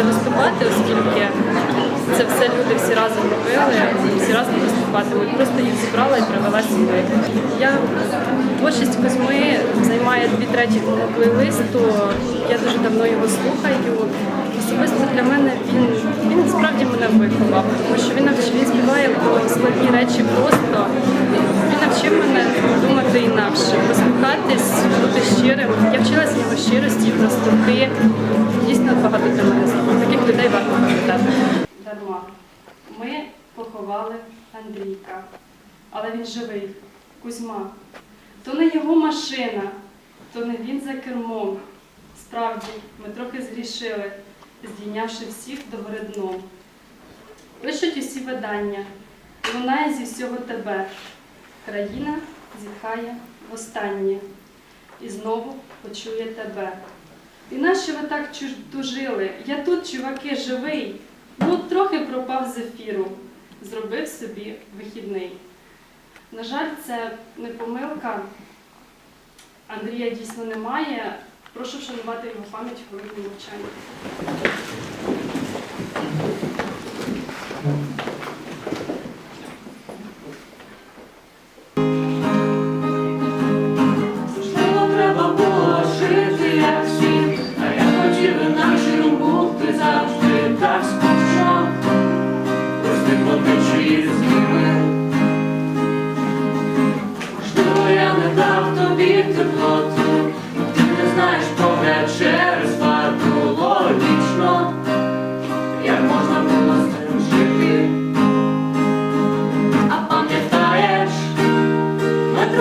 буде виступати, оскільки це все люди всі разом робили, всі разом виступатимуть. Просто їх зібрала і привела сюди. Я творчість Кузьми займає дві треті мого плейлисту. Я дуже давно його слухаю. Особисто для мене він, він справді мене виховав, тому що він навчив він співає про складні речі просто. Він навчив мене думати інакше, посміхатись, бути щирим. Я вчилася в нього щирості, простоти. Людей варто пам'ятати. Дарма. Ми поховали Андрійка, але він живий. Кузьма. То не його машина, то не він за кермом. Справді, ми трохи згрішили, здійнявши всіх до дном. Пишуть усі видання, лунає зі всього тебе. Країна зітхає востаннє і знову почує тебе. І нащо ви так чужили? Я тут, чуваки, живий. Ну, трохи пропав з ефіру, зробив собі вихідний. На жаль, це не помилка. Андрія дійсно немає. Прошу вшанувати його пам'ять хвилину мовчання.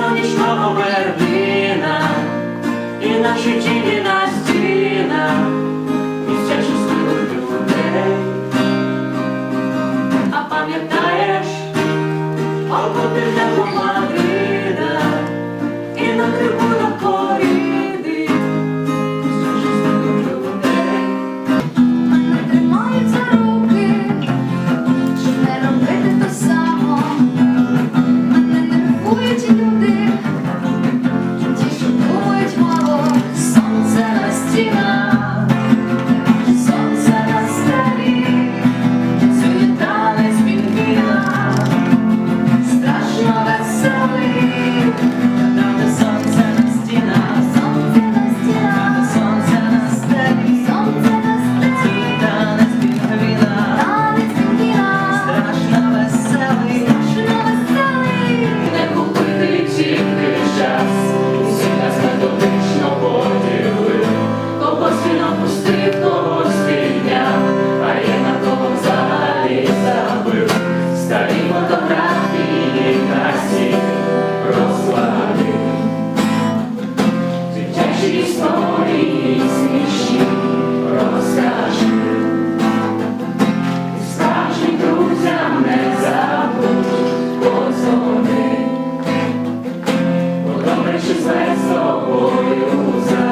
сонячного вербина, і наші тілі нас. Чи з собою за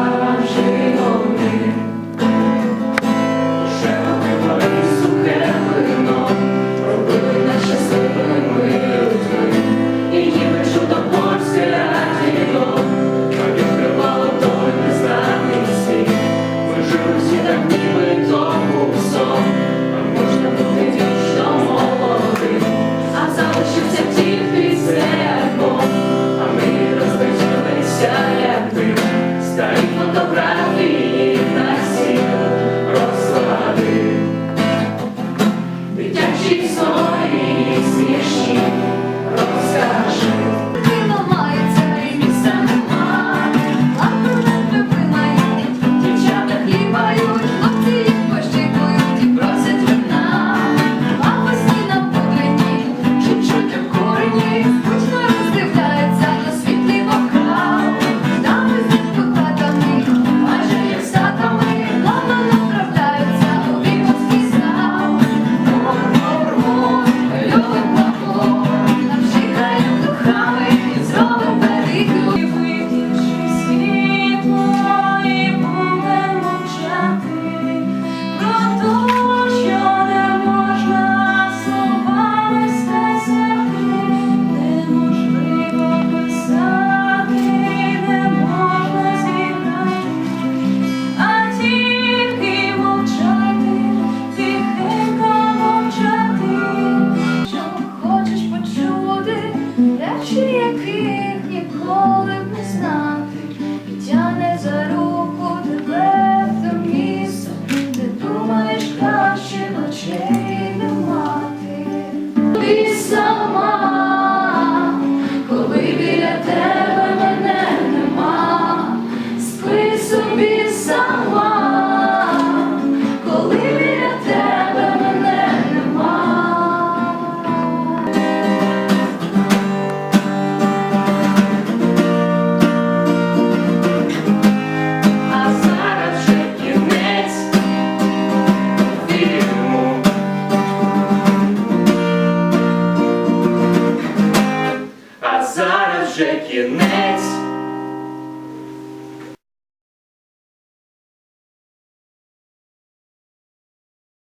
magic unites.